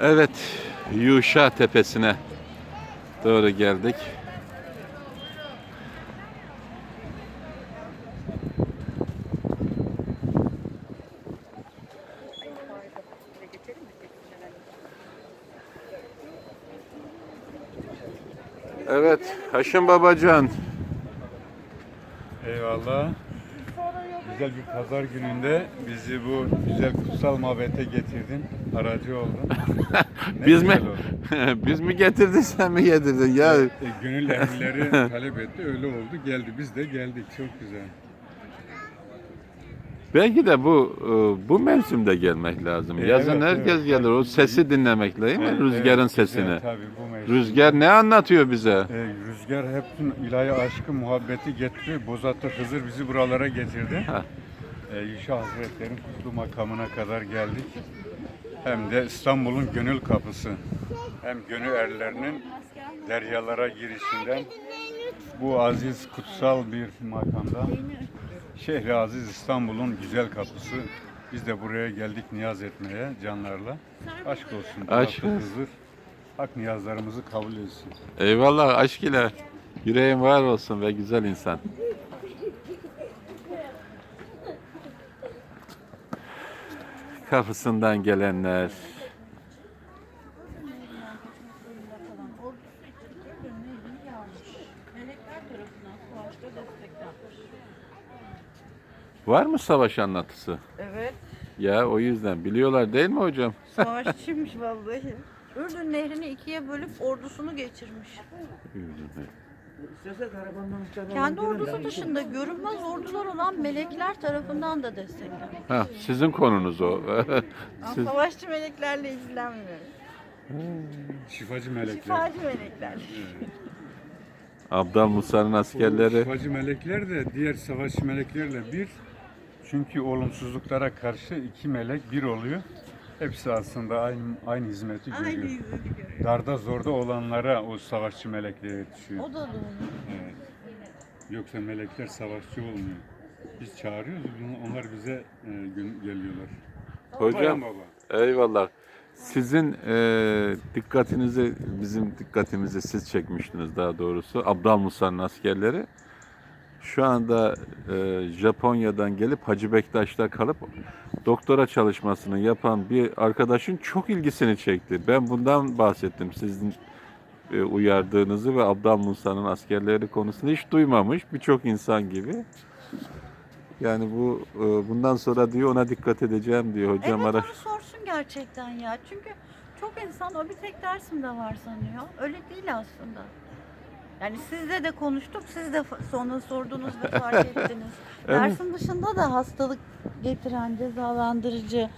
Evet, Yuşa Tepesi'ne doğru geldik. Evet, Haşim Babacan. Eyvallah. Güzel bir pazar gününde bizi bu güzel kutsal mabete getirdin. Aracı oldun. Ne Biz mi güzel oldu. biz mi getirdin sen mi yedirdin ya? E, gönül ehlileri talep etti. Öyle oldu. Geldi. Biz de geldik. Çok güzel. Belki de bu e, bu mevsimde gelmek lazım. E, Yazın evet, herkes evet. gelir. O sesi dinlemek değil mi? Evet, Rüzgarın evet, sesini. Tabii bu mevsim. Rüzgar ne anlatıyor bize? E, rüzgar hep ilahi aşkı, muhabbeti getiriyor. Bozattı Hızır bizi buralara getirdi. Ha. E, Yuşa Hazretleri'nin kutlu makamına kadar geldik. Hem de İstanbul'un gönül kapısı. Hem gönül erlerinin deryalara girişinden bu aziz kutsal bir makamda Şehri Aziz İstanbul'un güzel kapısı. Biz de buraya geldik niyaz etmeye canlarla. Aşk olsun. Aşk olsun. Hızır. Hak niyazlarımızı kabul etsin. Eyvallah aşk ile. Yüreğin var olsun ve güzel insan. Kapısından gelenler. Melekler tarafından savaşta desteklenmiş. Var mı savaş anlatısı? Evet, Ya o yüzden biliyorlar değil mi hocam? savaşçıymış vallahi. Ürdün nehrini ikiye bölüp ordusunu geçirmiş. Kendi ordusu dışında görünmez ordular olan melekler tarafından da desteklenmiş. Ha, sizin konunuz o. Siz, savaşçı meleklerle ilgilenmiyorum. Şifacı melekler. Şifacı melekler. Abdal Musa'nın askerleri. Şifacı melekler de diğer savaşçı meleklerle bir. Çünkü olumsuzluklara karşı iki melek bir oluyor. Hepsi aslında aynı aynı hizmeti Aynı görüyor. yüzü görüyor. Darda zorda olanlara o savaşçı melekler yetişiyor. O da doğru. Evet. Yoksa melekler savaşçı olmuyor. Biz çağırıyoruz, onlar bize e, gün- geliyorlar. Hocam baba. eyvallah. Sizin e, dikkatinizi, bizim dikkatimizi siz çekmiştiniz daha doğrusu. Abdal Musa'nın askerleri. Şu anda e, Japonya'dan gelip Hacı Bektaş'ta kalıp doktora çalışmasını yapan bir arkadaşın çok ilgisini çekti. Ben bundan bahsettim. Sizin e, uyardığınızı ve Abdal Musa'nın askerleri konusunu hiç duymamış birçok insan gibi. Yani bu e, bundan sonra diyor ona dikkat edeceğim diyor hocam. Evet araş- onu sorsun gerçekten ya. Çünkü çok insan o bir tek dersimde var sanıyor. Öyle değil aslında. Yani sizle de konuştuk, siz de sonra sordunuz ve fark ettiniz. Dersin dışında da hastalık getiren, cezalandırıcı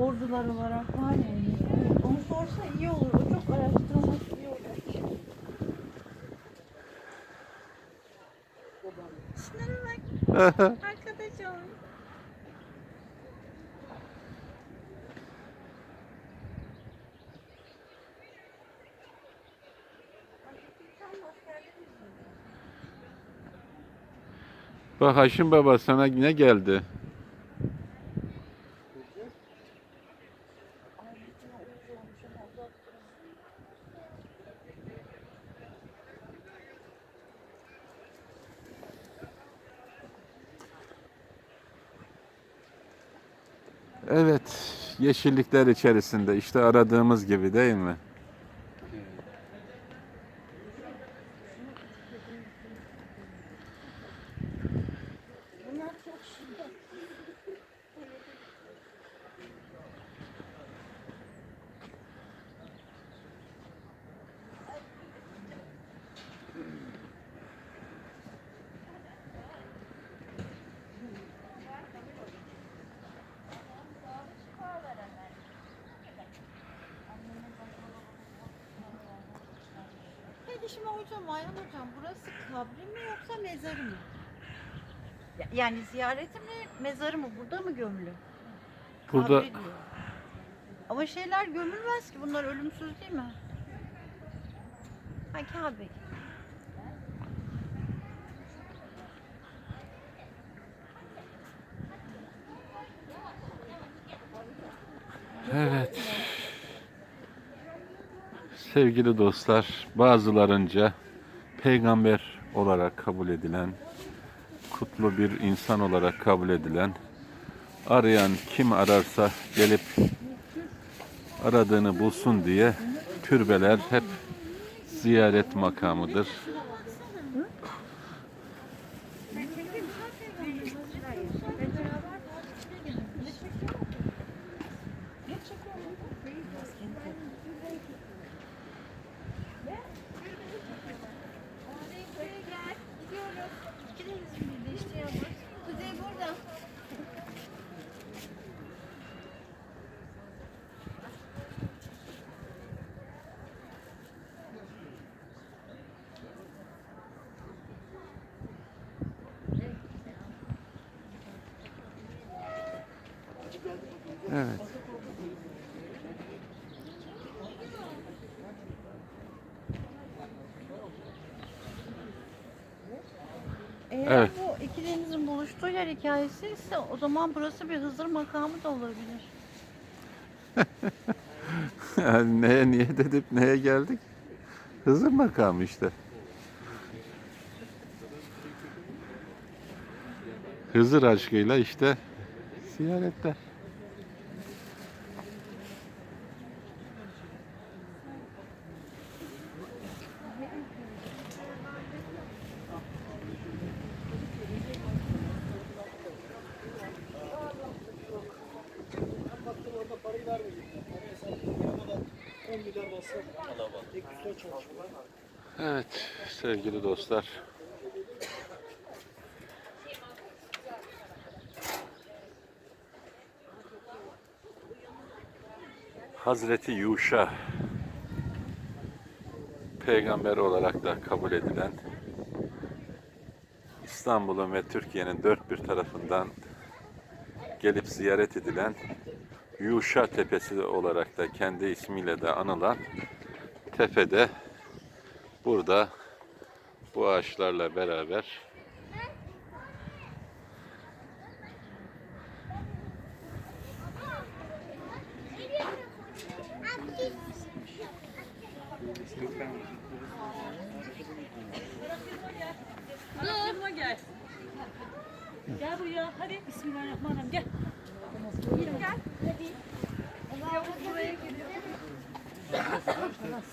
ordular olarak var yani. Evet, onu sorsa iyi olur. O çok araştırılması iyi olur. Şunlara bak. Bak Haşim Baba sana ne geldi? Evet, yeşillikler içerisinde işte aradığımız gibi değil mi? Şimdi hocam, Ayhan hocam burası kabri mi yoksa mezarı mı? Ya- Yani ziyareti mi, mezarı mı? Burada mı gömülü? Burada Kabri diyor. Ama şeyler gömülmez ki bunlar ölümsüz değil mi? Ha Kabe. gibi. evet. Sevgili dostlar, bazılarınca peygamber olarak kabul edilen, kutlu bir insan olarak kabul edilen, arayan kim ararsa gelip aradığını bulsun diye türbeler hep ziyaret makamıdır. Eğer Evet. bu iki denizin buluştuğu yer hikayesi ise o zaman burası bir Hızır makamı da olabilir. Yani neye niyet edip neye geldik? Hızır makamı işte. Hızır aşkıyla işte ziyaretler. Evet sevgili dostlar. Hazreti Yuşa peygamber olarak da kabul edilen İstanbul'un ve Türkiye'nin dört bir tarafından gelip ziyaret edilen Yuşa Tepesi olarak da kendi ismiyle de anılan tepede burada bu ağaçlarla beraber gel. Buraya. Hadi Bismillahirrahmanirrahim. Gel.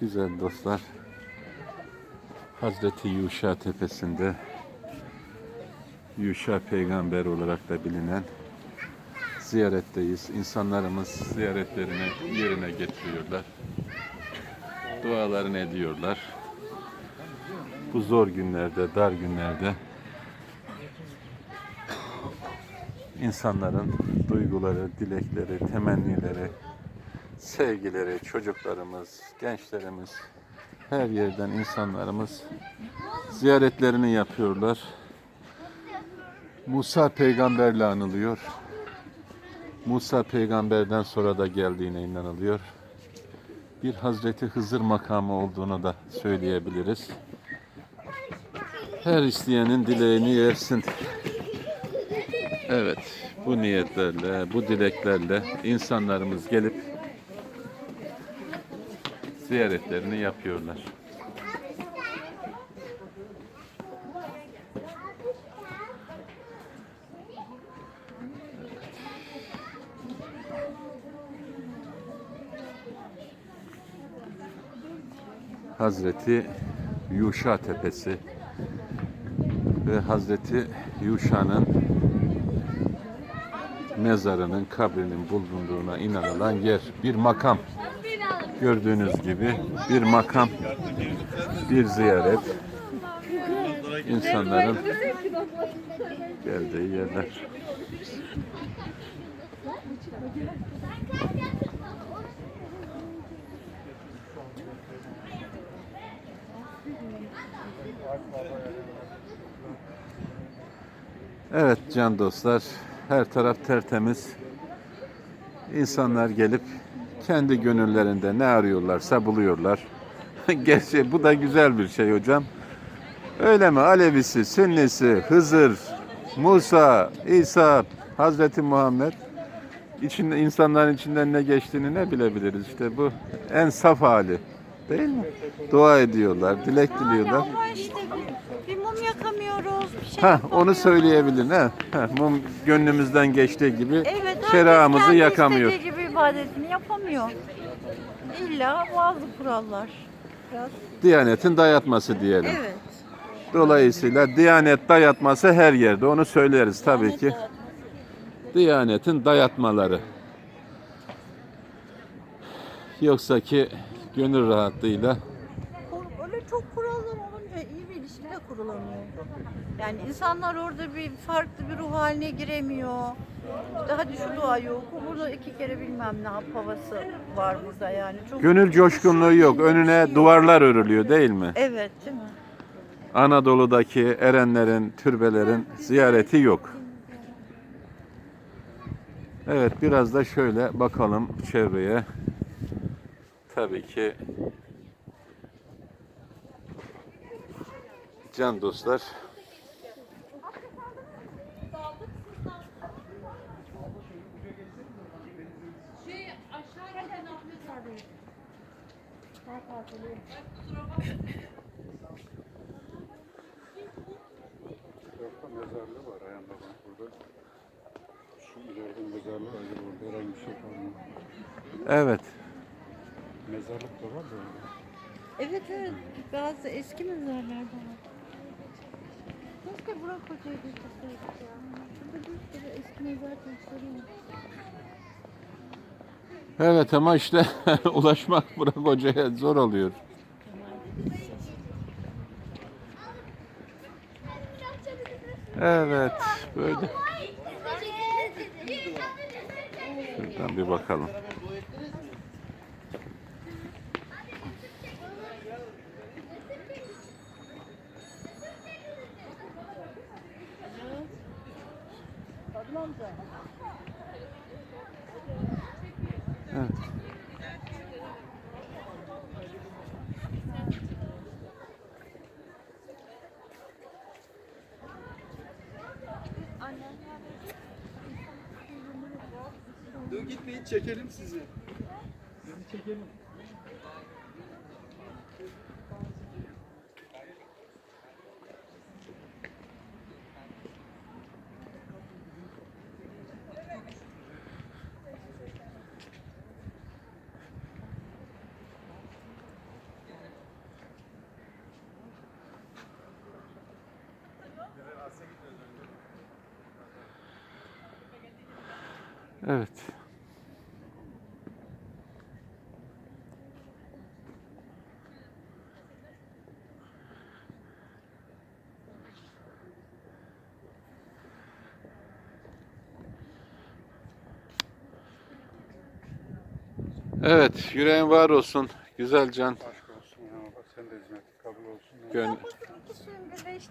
güzel dostlar. Hazreti Yuşa tepesinde Yuşa peygamber olarak da bilinen ziyaretteyiz. İnsanlarımız ziyaretlerini yerine getiriyorlar. Dualarını ediyorlar. Bu zor günlerde, dar günlerde insanların duyguları, dilekleri, temennileri, sevgileri, çocuklarımız, gençlerimiz, her yerden insanlarımız ziyaretlerini yapıyorlar. Musa peygamberle anılıyor. Musa peygamberden sonra da geldiğine inanılıyor. Bir Hazreti Hızır makamı olduğunu da söyleyebiliriz. Her isteyenin dileğini yersin. Evet, bu niyetlerle, bu dileklerle insanlarımız gelip ziyaretlerini yapıyorlar. Hazreti Yuşa Tepesi ve Hazreti Yuşa'nın mezarının kabrinin bulunduğuna inanılan yer. Bir makam. Gördüğünüz gibi bir makam, bir ziyaret. İnsanların geldiği yerler. Evet can dostlar, her taraf tertemiz. İnsanlar gelip kendi gönüllerinde ne arıyorlarsa buluyorlar. Gerçi bu da güzel bir şey hocam. Öyle mi? Alevisi, Sünnisi, Hızır, Musa, İsa, Hazreti Muhammed. İçinde, insanların içinden ne geçtiğini ne bilebiliriz. İşte bu en saf hali. Değil mi? Dua ediyorlar, dilek diliyorlar. ama işte bir, bir mum yakamıyoruz, bir şey Ha, onu söyleyebilin ha. Ha, Mum gönlümüzden geçtiği gibi Evet, kendi yakamıyor. gibi ibadetini yapamıyor. İlla bazı kurallar. Biraz. Diyanetin dayatması diyelim. Evet. Dolayısıyla Diyanet dayatması her yerde. Onu söyleriz tabii ki. Diyanetin dayatmaları. Yoksa ki gönül rahatlığıyla Öyle çok kurallar olunca iyi bir ilişki de kurulamıyor. Yani insanlar orada bir farklı bir ruh haline giremiyor. İşte hadi şu duayı oku, burada iki kere bilmem ne yap havası var burada yani. Çok gönül coşkunluğu yok. Önüne duvarlar örülüyor değil mi? Evet değil mi? Anadolu'daki erenlerin, türbelerin ziyareti yok. Evet biraz da şöyle bakalım çevreye. Tabii ki can dostlar Tarafta mezarlığı var ayağında bak burada. Şu ileride mezarlığı var. Burada herhangi bir şey evet Mezarlık da var da orada. Evet evet. Bazı eski mezarlarda var. Keşke Burak Hoca'yı getirseydik ya. Şurada bir sürü eski mezar taşları var. evet ama işte ulaşmak Burak Hoca'ya zor oluyor. Evet böyle şuradan bir bakalım. Evet. Dur gitmeyin çekelim sizi. Sizi çekelim. Evet. Evet, yüreğin var olsun. Güzel can. Aşk olsun ya sen de hizmeti kabul olsun. Ya. Gön-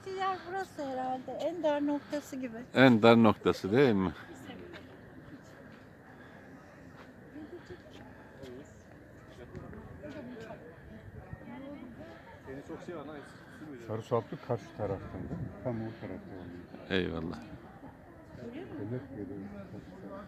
Şimdi yer burası herhalde. En dar noktası gibi. en dar noktası değil mi? Sarı saplık karşı taraftan değil mi? Tam o tarafta oluyor. Eyvallah. Devlet veriyor. Karşı taraf.